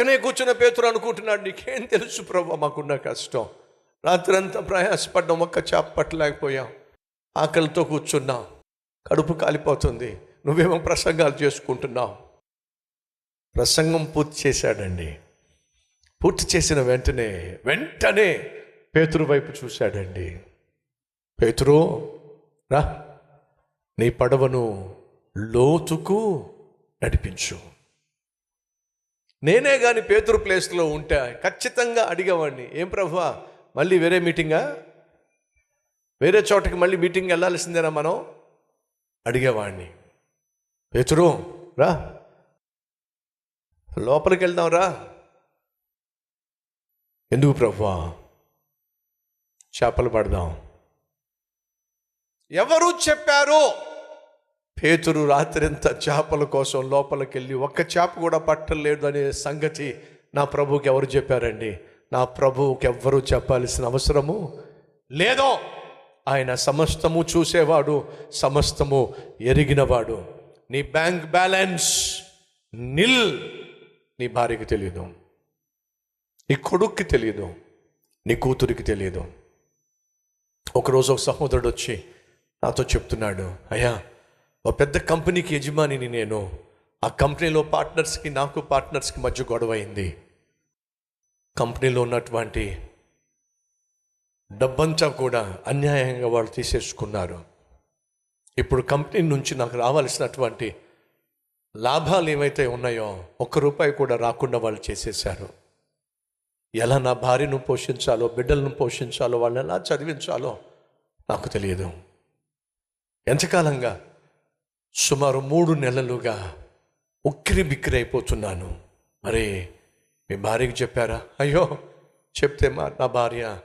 పక్కనే కూర్చున్న పేతురు అనుకుంటున్నాడు నీకేం తెలుసు ప్రభు మాకున్న కష్టం. రాత్రంతా ప్రయాసపడ్డాం ఒక్క చేప పట్టలేకపోయాం. ఆకలితో కూర్చున్నాం. కడుపు కాలిపోతుంది. నువ్వేమో ప్రసంగాలు చేసుకుంటున్నావు. ప్రసంగం పూర్తి చేశాడండి. పూర్తి చేసిన వెంటనే వెంటనే పేతురు వైపు చూశాడండి. పేతురు రా. నీ పడవను లోతుకు నడిపించు. నేనే కానీ పేతురు ప్లేస్లో ఉంటే ఖచ్చితంగా అడిగేవాడిని ఏం ప్రభా మళ్ళీ వేరే మీటింగా? వేరే చోటకి మళ్ళీ మీటింగ్ వెళ్ళాల్సిందేనా మనం? అడిగేవాడిని. పేతురు రా. లోపలికి వెళ్దాం రా. ఎందుకు ప్రభా? చేపలు పడదాం. ఎవరు చెప్పారు? పేతురు రాత్రింతా చేపల కోసం లోపలికి వెళ్ళి ఒక్క చేప కూడా పట్టలేదు అనే సంగతి నా ప్రభువుకి ఎవరు చెప్పారండి? నా ప్రభువుకి ఎవ్వరూ చెప్పాల్సిన అవసరము లేదో. ఆయన సమస్తము చూసేవాడు సమస్తము ఎరిగినవాడు. నీ బ్యాంక్ బ్యాలెన్స్ నిల్. నీ భార్యకి తెలియదు నీ కొడుక్కి తెలియదు నీ కూతురికి తెలియదు ఒకరోజు ఒక సహోదరుడు వచ్చి నాతో చెప్తున్నాడు అయ్యా ఒక పెద్ద కంపెనీకి యజమానిని నేను. ఆ కంపెనీలో పార్ట్నర్స్కి నాకు పార్ట్నర్స్కి మధ్య గొడవ అయింది. కంపెనీలో ఉన్నటువంటి డబ్బంతా కూడా అన్యాయంగా వాళ్ళు తీసేసుకున్నారు. ఇప్పుడు కంపెనీ నుంచి నాకు రావాల్సినటువంటి లాభాలు ఏవైతే ఉన్నాయో ఒక్క రూపాయి కూడా రాకుండా వాళ్ళు చేసేశారు. ఎలా నా భార్యను పోషించాలో బిడ్డలను పోషించాలో వాళ్ళని ఎలా చదివించాలో నాకు తెలియదు. ఎంతకాలంగా సుమారు మూడు నెలలుగా ఉక్కిరి బిక్కిరి అయిపోతున్నాను. మరి మీ భార్యకి చెప్పారా? అయ్యో చెప్తే మా నా భార్య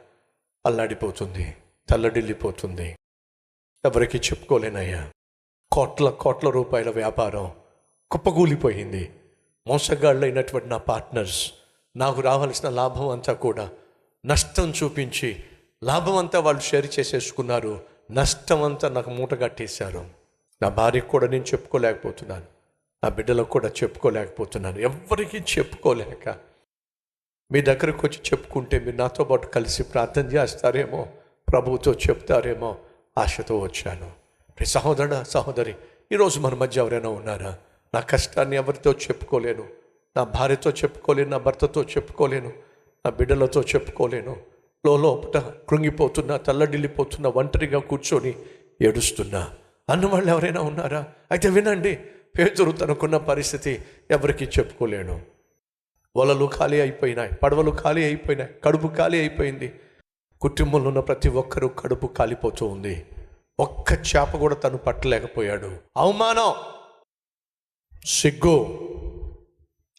అల్లాడిపోతుంది తల్లడిల్లిపోతుంది. ఎవరికి చెప్పుకోలేనయ్యా. కోట్ల కోట్ల రూపాయల వ్యాపారం కుప్పగూలిపోయింది మోసగాళ్ళైనటువంటి నా పార్ట్నర్స్ నాకు రావాల్సిన లాభం అంతా కూడా నష్టం చూపించి లాభం అంతా వాళ్ళు షేర్ చేసేసుకున్నారు. నష్టం అంతా నాకు మూట కట్టేశారు నా భార్యకు కూడా నేను చెప్పుకోలేకపోతున్నాను. నా బిడ్డలకు కూడా చెప్పుకోలేకపోతున్నాను. ఎవ్వరికీ చెప్పుకోలేక మీ దగ్గరకు వచ్చి చెప్పుకుంటే మీరు నాతో పాటు కలిసి ప్రార్థన చేస్తారేమో ప్రభువుతో చెప్తారేమో ఆశతో వచ్చాను. రే సహోదరుడా సహోదరి ఈరోజు మన మధ్య ఎవరైనా ఉన్నారా? నా కష్టాన్ని ఎవరితో చెప్పుకోలేను? నా భార్యతో చెప్పుకోలేను నా భర్తతో చెప్పుకోలేను నా బిడ్డలతో చెప్పుకోలేను. లోపట కృంగిపోతున్నా తల్లడిల్లిపోతున్నా ఒంటరిగా కూర్చొని ఏడుస్తున్నా. అన్న వాళ్ళు ఎవరైనా ఉన్నారా? అయితే వినండి. పేతురు తనకున్న పరిస్థితి ఎవరికి చెప్పుకోలేను వలలు ఖాళీ అయిపోయినాయి పడవలు ఖాళీ అయిపోయినాయి కడుపు ఖాళీ అయిపోయింది. కుటుంబంలో ఉన్న ప్రతి ఒక్కరూ కడుపు కాలిపోతూ ఉంది. ఒక్క చేప కూడా తను పట్టలేకపోయాడు. అవమానం! సిగ్గు!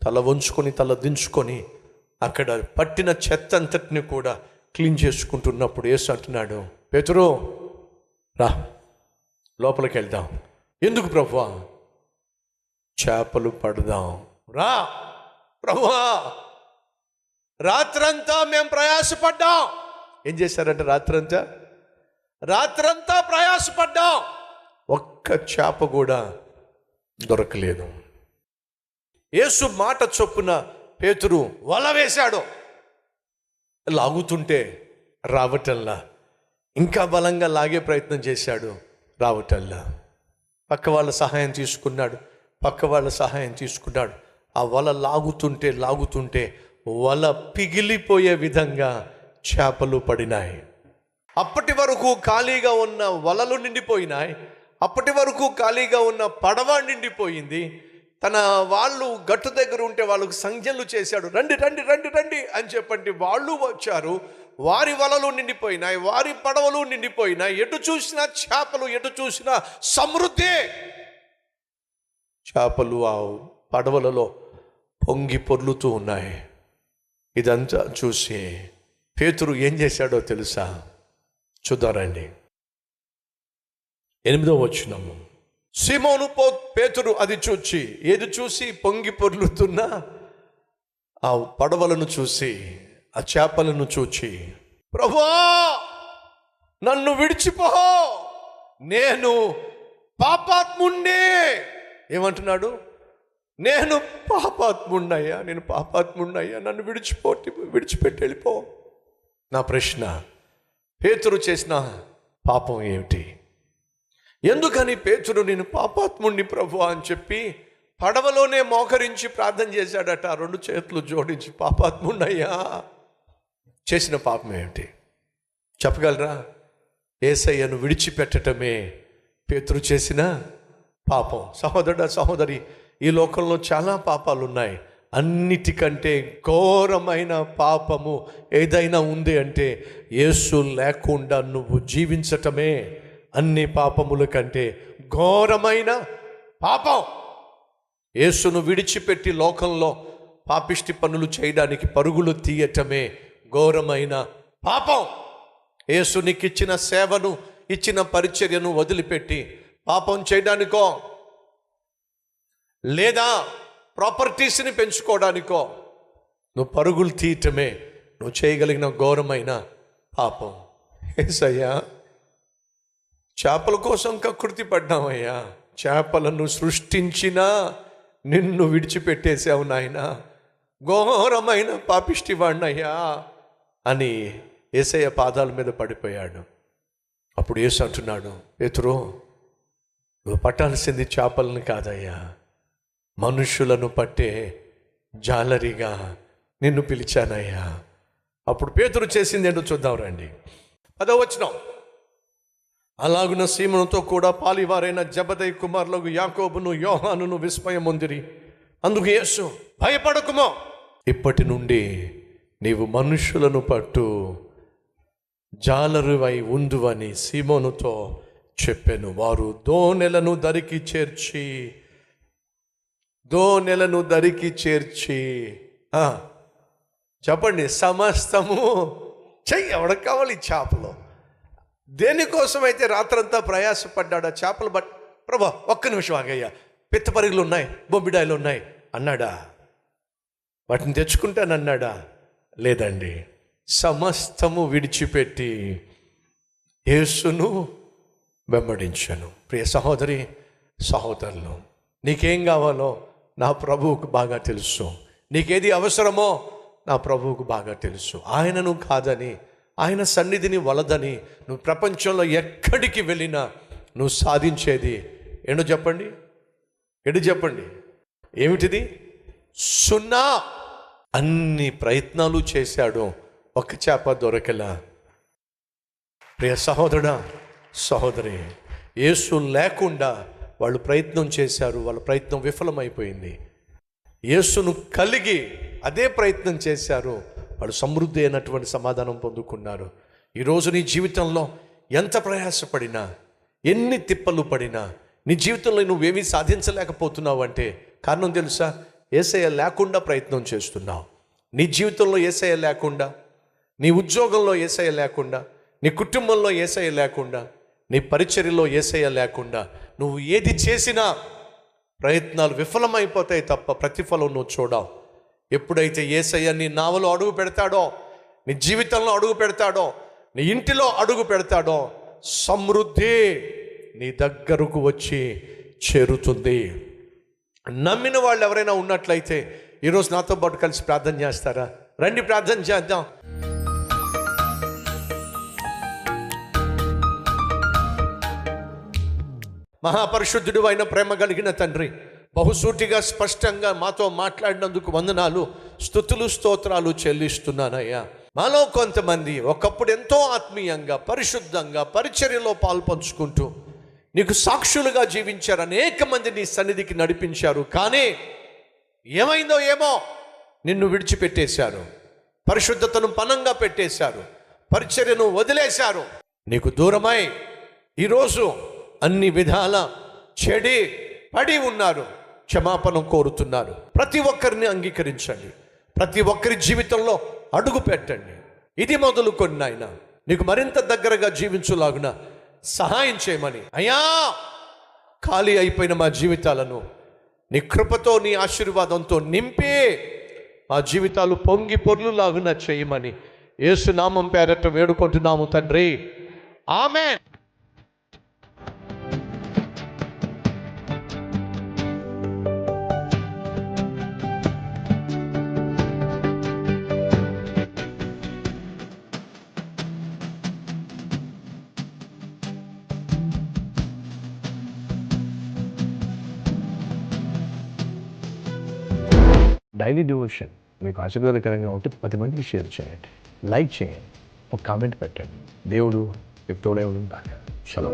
తల వంచుకొని తల దించుకొని అక్కడ పట్టిన చెత్త అంతటిని కూడా క్లీన్ చేసుకుంటున్నప్పుడు ఏసు అంటున్నాడు పేతురు రా. లోపలికి వెళ్దాం ఎందుకు ప్రభువా? చేపలు పడదాం. రా! ప్రభువా! రాత్రంతా మేము ప్రయాసపడ్డాం. ఏం చేశారంటే రాత్రంతా? రాత్రంతా ప్రయాసపడ్డాం. ఒక్క చేప కూడా దొరకలేదు. యేసు మాట చొప్పున పేతురు వల వేశాడు. లాగుతుంటే రావటంలా ఇంకా బలంగా లాగే ప్రయత్నం చేశాడు. రావటల్లా పక్క వాళ్ళ సహాయం తీసుకున్నాడు పక్క వాళ్ళ సహాయం తీసుకున్నాడు. ఆ వల లాగుతుంటే లాగుతుంటే వల పిగిలిపోయే విధంగా చేపలు పడినాయి. అప్పటి వరకు ఖాళీగా ఉన్న వలలు నిండిపోయినాయి. అప్పటి వరకు ఖాళీగా ఉన్న పడవ నిండిపోయింది. తన వాళ్ళు గట్టు దగ్గర ఉంటే వాళ్ళకు సంజ్ఞలు చేశాడు. రండి రండి రండి రండి అని చెప్పండి. వాళ్ళు వచ్చారు. వారి వలలు నిండిపోయినాయి వారి పడవలు నిండిపోయినాయి. ఎటు చూసినా చేపలు ఎటు చూసినా సమృద్ధి. చేపలు ఆ పడవలలో పొంగి పొర్లుతూ ఉన్నాయి. ఇదంతా చూసి పేతురు ఏం చేశాడో తెలుసా? చూద్దారండి ఎనిమిదో వచ్చినము సిమోను పో పేతురు అది చూచి ఏది చూసి పొంగి పొర్లుతున్న ఆ పడవలను చూసి ఆ చేపలను చూచి ప్రభువా నన్ను విడిచిపో నేను పాపాత్ముండే ఏమంటున్నాడు? నేను పాపాత్ముండయ్యా నేను పాపాత్ముండయ్యా నన్ను విడిచిపోటి విడిచిపెట్టి వెళ్ళిపో. నా ప్రశ్న పేతురు చేసిన పాపం ఏమిటి? ఎందుకని పేతురు నేను పాపాత్ముణ్ణి ప్రభు అని చెప్పి పడవలోనే మోకరించి ప్రార్థన చేశాడట రెండు చేతులు జోడించి పాపాత్ముండయ్యా చేసిన పాపం ఏమిటి? చెప్పగలరా? ఏసయ్యను విడిచిపెట్టటమే పేతురు చేసిన పాపం. సహోదరుడ సహోదరి ఈ లోకంలో చాలా పాపాలు ఉన్నాయి అన్నిటికంటే ఘోరమైన పాపము ఏదైనా ఉంది అంటే యేసు లేకుండా నువ్వు జీవించటమే అన్ని పాపముల కంటే ఘోరమైన పాపం. యేసును విడిచిపెట్టి లోకంలో పాపిష్టి పనులు చేయడానికి పరుగులు తీయటమే ఘోరమైన పాపం. యేసు నీకు ఇచ్చిన సేవను ఇచ్చిన పరిచర్యను వదిలిపెట్టి పాపం చేయడానికో లేదా ప్రాపర్టీస్ని పెంచుకోవడానికో నువ్వు పరుగులు తీయటమే నువ్వు చేయగలిగిన ఘోరమైన పాపం. ఏసయ్యా చేపల కోసం కకృతి పడ్డామయ్యా చేపలను సృష్టించినా నిన్ను విడిచిపెట్టేసావు నాయన. ఘోరమైన పాపిష్టివాణ్ణయ్యా. అని ఏసయ్య పాదాల మీద పడిపోయాడు. అప్పుడు ఏసు అంటున్నాడు పేతురు నువ్వు పట్టాల్సింది చేపలను కాదయ్యా. మనుషులను పట్టే జాలరిగా నిన్ను పిలిచానయ్యా. అప్పుడు పేతురు చేసింది ఏంటో చూద్దాం రండి. పదవచనం అలాగున సీమనుతో కూడా పాలివారైన జబదయ్ కుమారులకు యాకోబును యోహానును విస్మయం ఉందిరి. అందుకు యేసు భయపడకుమో. ఇప్పటి నుండి నీవు మనుషులను పట్టు జాలరువై ఉందువని సీమోనుతో చెప్పాను. వారు దోనెలను దరికి చేర్చి దోనెలను దరికి చేర్చి. ఆ, చెప్పండి సమస్తము చెయ్యి ఎవడకు కావాలి? చేపలు. దేనికోసమైతే రాత్రంతా ప్రయాసపడ్డాడు ఆ చేపలు బట్ ప్రభా ఒక్క నిమిషం ఆగయ్యా. పిత్తపరుగులు ఉన్నాయి బొమ్మిడాయిలు ఉన్నాయి అన్నాడా? వాటిని తెచ్చుకుంటానన్నాడా? లేదండి. సమస్తము విడిచిపెట్టి యేసును వెంబడించాను. ప్రియ సహోదరి సహోదరులు నీకేం కావాలో నా ప్రభువుకు బాగా తెలుసు. నీకేది అవసరమో నా ప్రభువుకు బాగా తెలుసు. ఆయనను కాదని ఆయన సన్నిధిని వలదని నువ్వు ప్రపంచంలో ఎక్కడికి వెళ్ళినా నువ్వు సాధించేది ఏంటో చెప్పండి? ఎడు చెప్పండి? ఏమిటిది? సున్నా! అన్ని ప్రయత్నాలు చేశాడు ఒక చేప దొరకలా. ప్రియ సహోదరుడా సహోదరి యేసు లేకుండా వాళ్ళు ప్రయత్నం చేశారు వాళ్ళ ప్రయత్నం విఫలమైపోయింది. యేసును కలిగి అదే ప్రయత్నం చేశారు వాళ్ళు సమృద్ధి అయినటువంటి సమాధానం పొందుకున్నారు. ఈరోజు నీ జీవితంలో ఎంత ప్రయాసపడినా ఎన్ని తిప్పలు పడినా నీ జీవితంలో నువ్వేమీ సాధించలేకపోతున్నావు అంటే కారణం తెలుసా? ఏసయ్య లేకుండా ప్రయత్నం చేస్తున్నావు. నీ జీవితంలో ఏసయ్య లేకుండా నీ ఉద్యోగంలో ఏసయ్య లేకుండా నీ కుటుంబంలో ఏసయ్య లేకుండా నీ పరిచర్యలో ఏసయ్య లేకుండా నువ్వు ఏది చేసినా ప్రయత్నాలు విఫలమైపోతాయి తప్ప ప్రతిఫలం నువ్వు చూడవు. ఎప్పుడైతే ఏసయ్య నీ నావలో అడుగు పెడతాడో నీ జీవితంలో అడుగు పెడతాడో నీ ఇంటిలో అడుగు పెడతాడో సమృద్ధి నీ దగ్గరకు వచ్చి చేరుతుంది. నమ్మిన వాళ్ళు ఎవరైనా ఉన్నట్లయితే ఈరోజు నాతో పాటు కలిసి ప్రార్థన చేస్తారా? రండి ప్రార్థన చేద్దాం. మహాపరిశుద్ధుడు అయిన ప్రేమ కలిగిన తండ్రి బహుసూటిగా స్పష్టంగా మాతో మాట్లాడినందుకు వందనాలు స్థుతులు స్తోత్రాలు చెల్లిస్తున్నానయ్యా. మాలో కొంతమంది ఒకప్పుడు ఎంతో ఆత్మీయంగా పరిశుద్ధంగా పరిచర్యలో పాల్పంచుకుంటూ నీకు సాక్షులుగా జీవించారు అనేక మంది నీ సన్నిధికి నడిపించారు కానీ ఏమైందో ఏమో నిన్ను విడిచిపెట్టేశారు. పరిశుద్ధతను పనంగా పెట్టేశారు. పరిచర్యను వదిలేశారు. నీకు దూరమై ఈరోజు అన్ని విధాల చెడి పడి ఉన్నారు. క్షమాపణం కోరుతున్నారు. ప్రతి ఒక్కరిని అంగీకరించండి. ప్రతి ఒక్కరి జీవితంలో అడుగు పెట్టండి. ఇది మొదలుకొని నాయన. నీకు మరింత దగ్గరగా జీవించులాగున సహాయం చేయమని. అయ్యా ఖాళీ అయిపోయిన మా జీవితాలను నీ కృపతో నీ ఆశీర్వాదంతో నింపి మా జీవితాలు పొంగి పొర్లులాగున చేయమని ఏసునామం పేరట వేడుకుంటున్నాము తండ్రి. ఆమె డైలీ డివోషన్. మీకు ఆశీర్వాదకరంగా ఉంటే పది మందికి షేర్ చేయండి. లైక్ చేయండి. ఒక కామెంట్ పెట్టండి. దేవుడు ఎప్పుడోడే ఉంటాను చలో